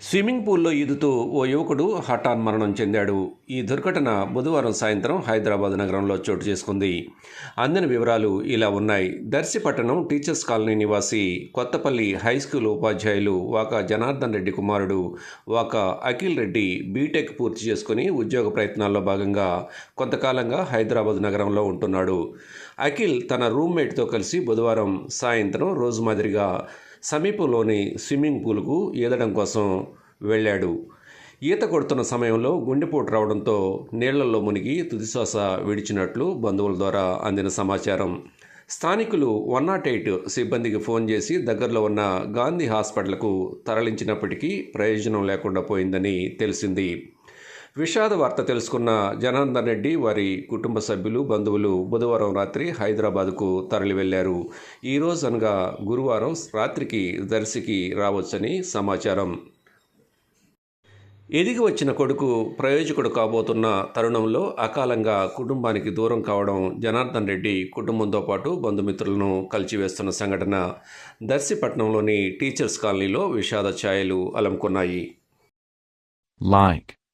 Swimming పూల్లో ఈదుతూ ఓ యువకుడు హఠాన్ మరణం చెందాడు. ఈ దుర్ఘటన బుధవారం సాయంత్రం హైదరాబాద్ నగరంలో చోటు చేసుకుంది. అందిన వివరాలు ఇలా ఉన్నాయి. దర్శి పట్టణం టీచర్స్ కాలనీ నివాసి కొత్తపల్లి హై స్కూల్ ఉపాధ్యాయులు వాక జనార్దన్ రెడ్డి కుమారుడు వాక అఖిల్ రెడ్డి బీటెక్ పూర్తి చేసుకుని ఉద్యోగ ప్రయత్నాల్లో భాగంగా కొంతకాలంగా హైదరాబాద్ నగరంలో ఉంటున్నాడు. అఖిల్ తన రూమ్మేట్తో కలిసి బుధవారం సాయంత్రం రోజు మాదిరిగా సమీపంలోని స్విమ్మింగ్ పూల్కు ఈదడం కోసం వెళ్ళాడు. ఈత కొడుతున్న సమయంలో గుండెపోటు రావడంతో నీళ్ళలో మునిగి తుదిశ్వాస విడిచినట్లు బంధువుల ద్వారా అందిన సమాచారం. స్థానికులు వన్ నాట్ ఎయిట్ సిబ్బందికి ఫోన్ చేసి దగ్గరలో ఉన్న గాంధీ హాస్పిటల్కు తరలించినప్పటికీ ప్రయోజనం లేకుండా పోయిందని తెలిసింది. విషాద వార్త తెలుసుకున్న జనార్దన్ రెడ్డి వారి కుటుంబ సభ్యులు బంధువులు బుధవారం రాత్రి హైదరాబాద్కు తరలి వెళ్ళారు ఈ రోజు అనగా గురువారం రాత్రికి దర్శికి రావచ్చని సమాచారం. ఎదిగి వచ్చిన కొడుకు ప్రయోజకుడు కాబోతున్న తరుణంలో అకాలంగా కుటుంబానికి దూరం కావడం జనార్దన్ రెడ్డి కుటుంబంతో పాటు బంధుమిత్రులను కలిచివేస్తున్న సంఘటన దర్శిపట్నంలోని టీచర్స్ కాలనీలో విషాద ఛాయలు అలముకున్నాయి like